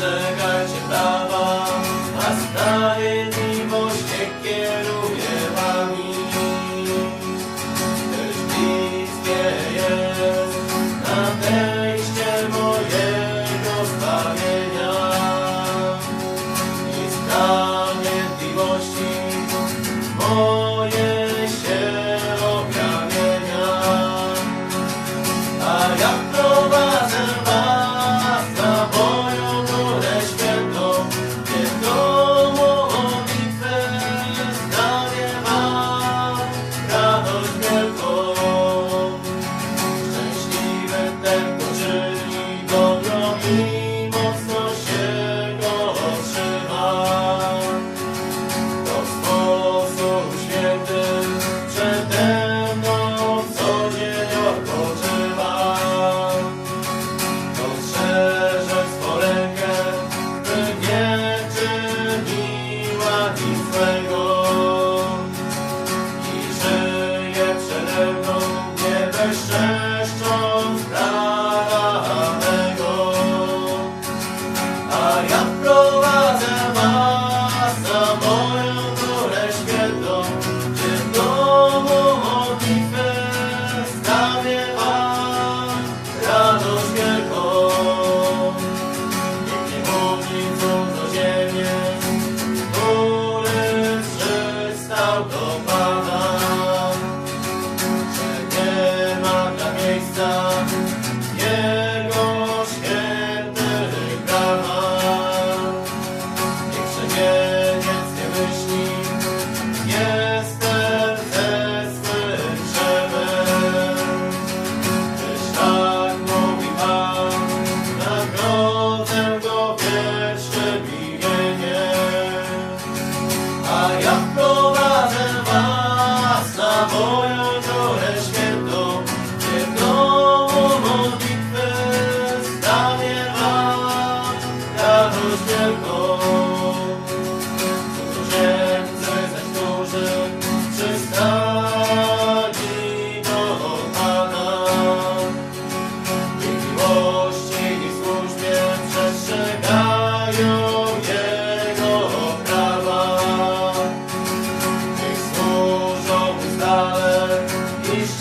世界中だわ明日誰にも聞ける。Hashem.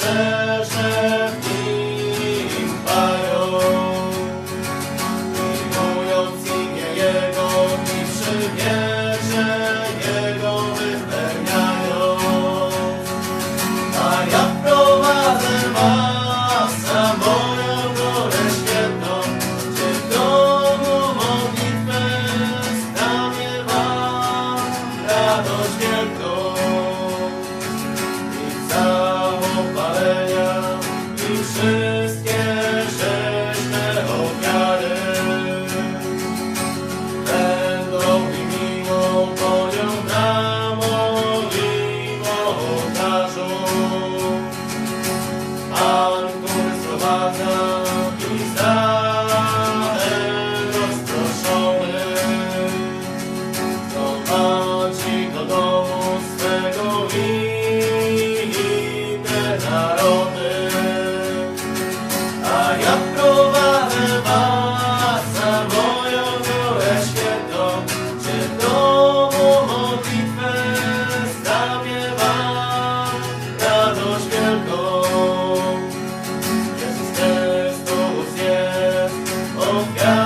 sir, sir. narody, a ja prowadzę was za moją górę świętą, czy domu modlitwę stawię wam radość wielką. Jezus Chrystus jest ofiarą.